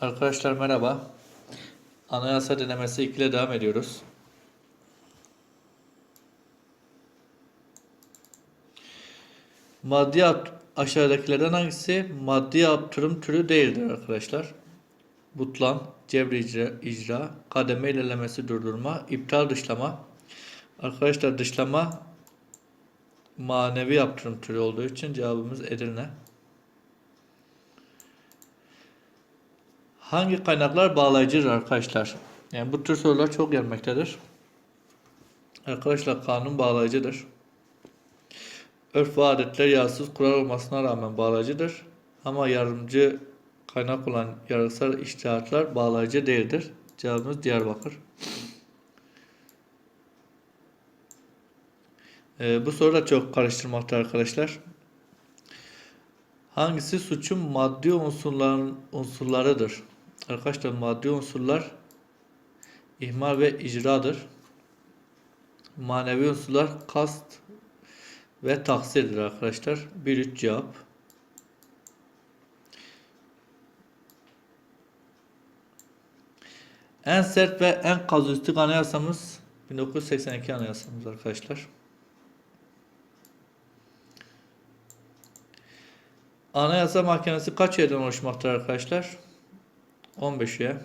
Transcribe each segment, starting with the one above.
Arkadaşlar merhaba. Anayasa denemesi 2 ile devam ediyoruz. Maddi aşağıdakilerden hangisi maddi yaptırım türü değildir arkadaşlar? Butlan, cebri icra, icra, kademe ilerlemesi durdurma, iptal dışlama. Arkadaşlar dışlama manevi yaptırım türü olduğu için cevabımız Edirne. Hangi kaynaklar bağlayıcıdır arkadaşlar? Yani bu tür sorular çok gelmektedir. Arkadaşlar kanun bağlayıcıdır. Örf ve adetler yasız kural olmasına rağmen bağlayıcıdır. Ama yardımcı kaynak olan yargısal iştihatlar bağlayıcı değildir. Cevabımız Diyarbakır. Ee, bu soru da çok karıştırmakta arkadaşlar. Hangisi suçun maddi unsurların unsurlarıdır? Arkadaşlar maddi unsurlar ihmal ve icradır. Manevi unsurlar kast ve taksirdir arkadaşlar. 1-3 cevap. En sert ve en kazuistik anayasamız 1982 anayasamız arkadaşlar. Anayasa Mahkemesi kaç üyeden oluşmaktadır arkadaşlar? 15 üye.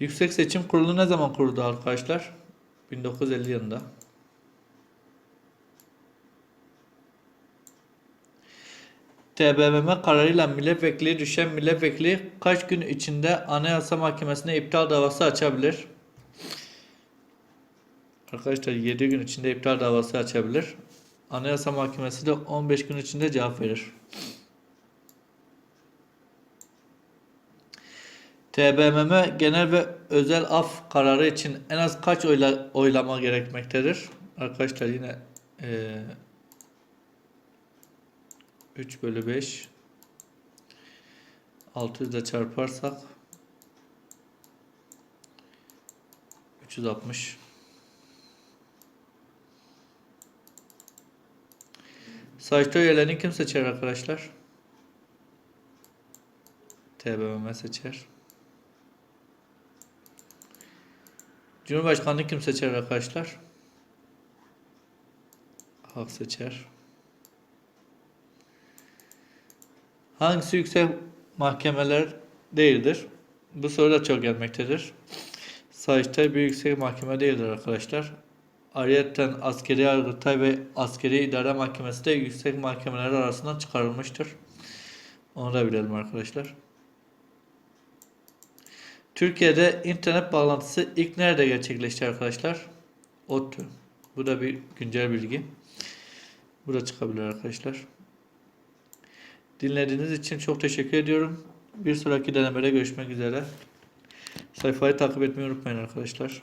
Yüksek Seçim Kurulu ne zaman kuruldu arkadaşlar? 1950 yılında. TBMM kararıyla milletvekili düşen milletvekili kaç gün içinde Anayasa Mahkemesi'ne iptal davası açabilir? Arkadaşlar 7 gün içinde iptal davası açabilir. Anayasa Mahkemesi de 15 gün içinde cevap verir. TBMM genel ve özel af kararı için en az kaç oyla, oylama gerekmektedir? Arkadaşlar yine eee 3 bölü 5 600 ile çarparsak 360 Sayışta üyelerini kim seçer arkadaşlar? TBMM seçer. Cumhurbaşkanlığı kim seçer arkadaşlar? Halk seçer. Hangisi yüksek mahkemeler değildir? Bu soru da çok gelmektedir. Sayıştay bir yüksek mahkeme değildir arkadaşlar. Ayrıca askeri yargıtay ve askeri idare mahkemesi de yüksek mahkemeler arasından çıkarılmıştır. Onu da bilelim arkadaşlar. Türkiye'de internet bağlantısı ilk nerede gerçekleşti arkadaşlar? ODTÜ. Bu da bir güncel bilgi. Bu da çıkabilir arkadaşlar. Dinlediğiniz için çok teşekkür ediyorum. Bir sonraki denemede görüşmek üzere. Sayfayı takip etmeyi unutmayın arkadaşlar.